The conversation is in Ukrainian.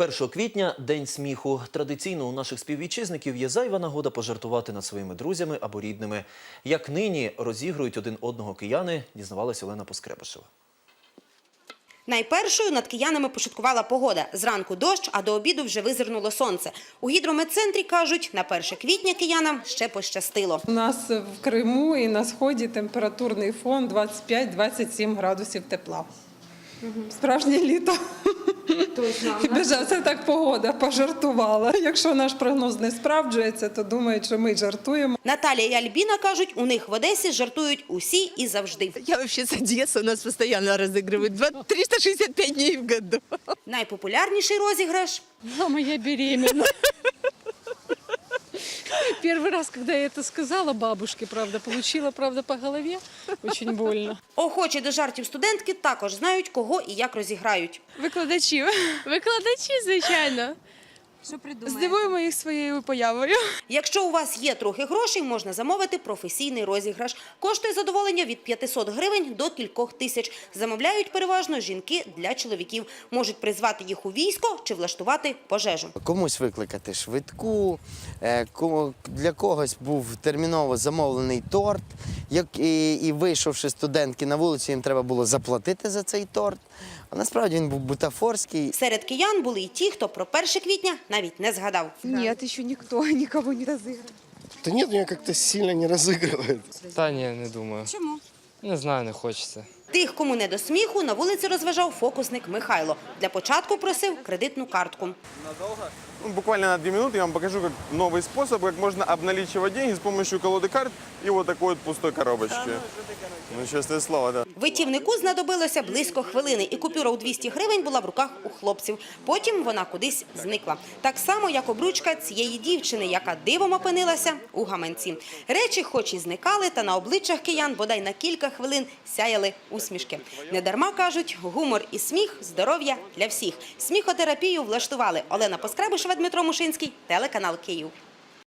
1 квітня день сміху. Традиційно у наших співвітчизників є зайва нагода пожартувати над своїми друзями або рідними. Як нині розігрують один одного кияни, дізнавалася Олена Поскребишева. Найпершою над киянами пошуткувала погода. Зранку дощ, а до обіду вже визирнуло сонце. У гідрометцентрі кажуть, на 1 квітня киянам ще пощастило. У нас в Криму і на сході температурний фон 25-27 градусів тепла. Справжнє літо. Точно. Це так погода пожартувала. Якщо наш прогноз не справджується, то думають, що ми жартуємо. Наталія і Альбіна кажуть, у них в Одесі жартують усі і завжди. Я вообще с Одессы, у нас постоянно разыгрывают. Два- 365 дней в году. Найпопулярніший розіграш Мама, я беременна. Первый раз, когда я это сказала бабушке, правда, получила, правда, по голове. Очень больно. Охочі до жартів студентки також знають, кого і як розіграють. Викладачів. Викладачі, звичайно. Що придумаєте? Здивуємо їх своєю появою. Якщо у вас є трохи грошей, можна замовити професійний розіграш. Коштує задоволення від 500 гривень до кількох тисяч. Замовляють переважно жінки для чоловіків. Можуть призвати їх у військо чи влаштувати пожежу. Комусь викликати швидку, е, ко- для когось був терміново замовлений торт, як і, і вийшовши студентки на вулицю, їм треба було заплатити за цей торт. А насправді він був бутафорський. Серед киян були й ті, хто про 1 квітня навіть не згадав. Нет, еще никто никого не разыграл. Да нет, меня как-то сильно не разыгрывает. Та ні, не думаю. Чому? Не знаю, не хочеться. Тих, кому не до сміху, на вулиці розважав фокусник Михайло. Для початку просив кредитну картку. Ну, буквально на две минуты я вам покажу как новый способ, как можно обналичивать деньги с помощью колоды карт и вот такой вот пустой коробочки. Ну, честное слово, да. Витівнику знадобилося близько хвилини, і купюра у 200 гривень була в руках у хлопців. Потім вона кудись зникла. Так само, як обручка цієї дівчини, яка дивом опинилася у гаманці. Речі, хоч і зникали, та на обличчях киян бодай на кілька хвилин сяяли усмішки. Недарма кажуть, гумор і сміх здоров'я для всіх. Сміхотерапію влаштували Олена Поскребишева, Дмитро Мушинський, телеканал Київ.